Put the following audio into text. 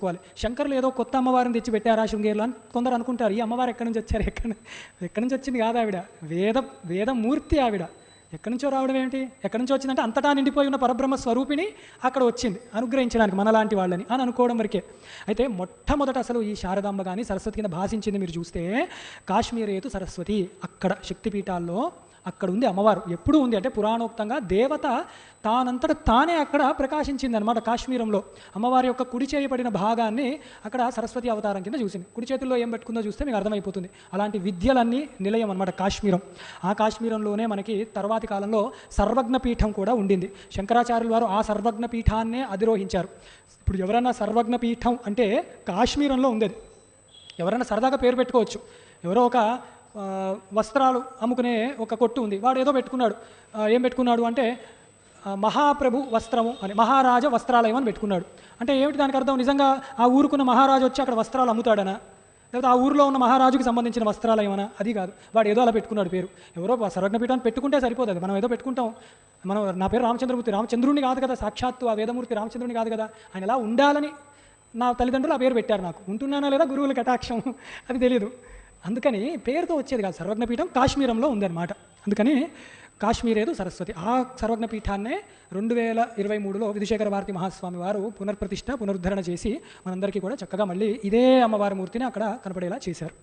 తెలుసుకోవాలి. శంకరులు ఏదో కొత్త అమ్మవారిని తెచ్చి పెట్టారా శృంగేరులో అని కొందరు అనుకుంటారు ఈ అమ్మవారు ఎక్కడి నుంచి వచ్చారు? ఎక్కడ ఎక్కడి నుంచి వచ్చింది కాదు ఆవిడ. వేద వేదమూర్తి ఆవిడ. ఎక్కడి నుంచో రావడం ఏంటి? ఎక్కడి నుంచో వచ్చిందంటే అంతటా నిండిపోయి ఉన్న పరబ్రహ్మ స్వరూపిణి అక్కడ వచ్చింది అనుగ్రహించడానికి మనలాంటి వాళ్ళని అని అనుకోవడం వరకే. అయితే మొట్టమొదట అసలు ఈ శారదాంబ కానీ సరస్వతి కింద భాషించింది మీరు చూస్తే కాశ్మీరేతు సరస్వతి అక్కడ శక్తిపీఠాల్లో అక్కడ ఉంది అమ్మవారు. ఎప్పుడు ఉంది అంటే పురాణోక్తంగా దేవత తానంతట తానే అక్కడ ప్రకాశించింది అనమాట కాశ్మీరంలో. అమ్మవారి యొక్క కుడి చేయబడిన భాగాన్ని అక్కడ సరస్వతి అవతారం కింద చూసింది. కుడి చేతుల్లో ఏం పెట్టుకుందో చూస్తే మీకు అర్థమైపోతుంది. అలాంటి విద్యలన్నీ నిలయం అనమాట కాశ్మీరం. ఆ కాశ్మీరంలోనే మనకి తర్వాతి కాలంలో సర్వజ్ఞ పీఠం కూడా ఉండింది. శంకరాచార్యుల వారు ఆ సర్వజ్ఞ పీఠాన్నే అధిరోహించారు. ఇప్పుడు ఎవరైనా సర్వజ్ఞ పీఠం అంటే కాశ్మీరంలో ఉంది అది ఎవరైనా సరదాగా పేరు పెట్టుకోవచ్చు. ఎవరో ఒక వస్త్రాలు అమ్ముకునే ఒక కొట్టు ఉంది. వాడు ఏదో పెట్టుకున్నాడు. ఏం పెట్టుకున్నాడు అంటే మహాప్రభు వస్త్రము అని మహారాజ వస్త్రాలయం అని పెట్టుకున్నాడు. అంటే ఏమిటి దానికి అర్థం? నిజంగా ఆ ఊరుకున్న మహారాజు వచ్చి అక్కడ వస్త్రాలు అమ్ముతాడనా? లేకపోతే ఆ ఊరిలో ఉన్న మహారాజుకి సంబంధించిన వస్త్రాలు అది కాదు. వాడు ఏదో అలా పెట్టుకున్నాడు పేరు. ఎవరో సర్వజ్ఞపీఠాన్ని పెట్టుకుంటే సరిపోదు అది మనం ఏదో పెట్టుకుంటాం. మనం నా పేరు రామచంద్రమూర్తి. రామచంద్రుని కాదు కదా సాక్షాత్తు ఆ వేదమూర్తి రామచంద్రుని కాదు కదా. ఆయన ఎలా ఉండాలని నా తల్లిదండ్రులు ఆ పేరు పెట్టారు నాకు. ఉంటున్నానా లేదా గురువుల కటాక్షం? అది తెలియదు అందుకని పేరుతో వచ్చేది కాదు సర్వజ్ఞపీఠం కాశ్మీరంలో ఉందన్నమాట. అందుకని కాశ్మీరేదు సరస్వతి. ఆ సర్వజ్ఞపీఠాన్నే రెండు వేల ఇరవై మూడులో విధుశేఖర భారతి మహాస్వామి వారు పునర్ప్రతిష్ట పునరుద్ధరణ చేసి మనందరికీ కూడా చక్కగా మళ్ళీ ఇదే అమ్మవారి మూర్తిని అక్కడ కనపడేలా చేశారు.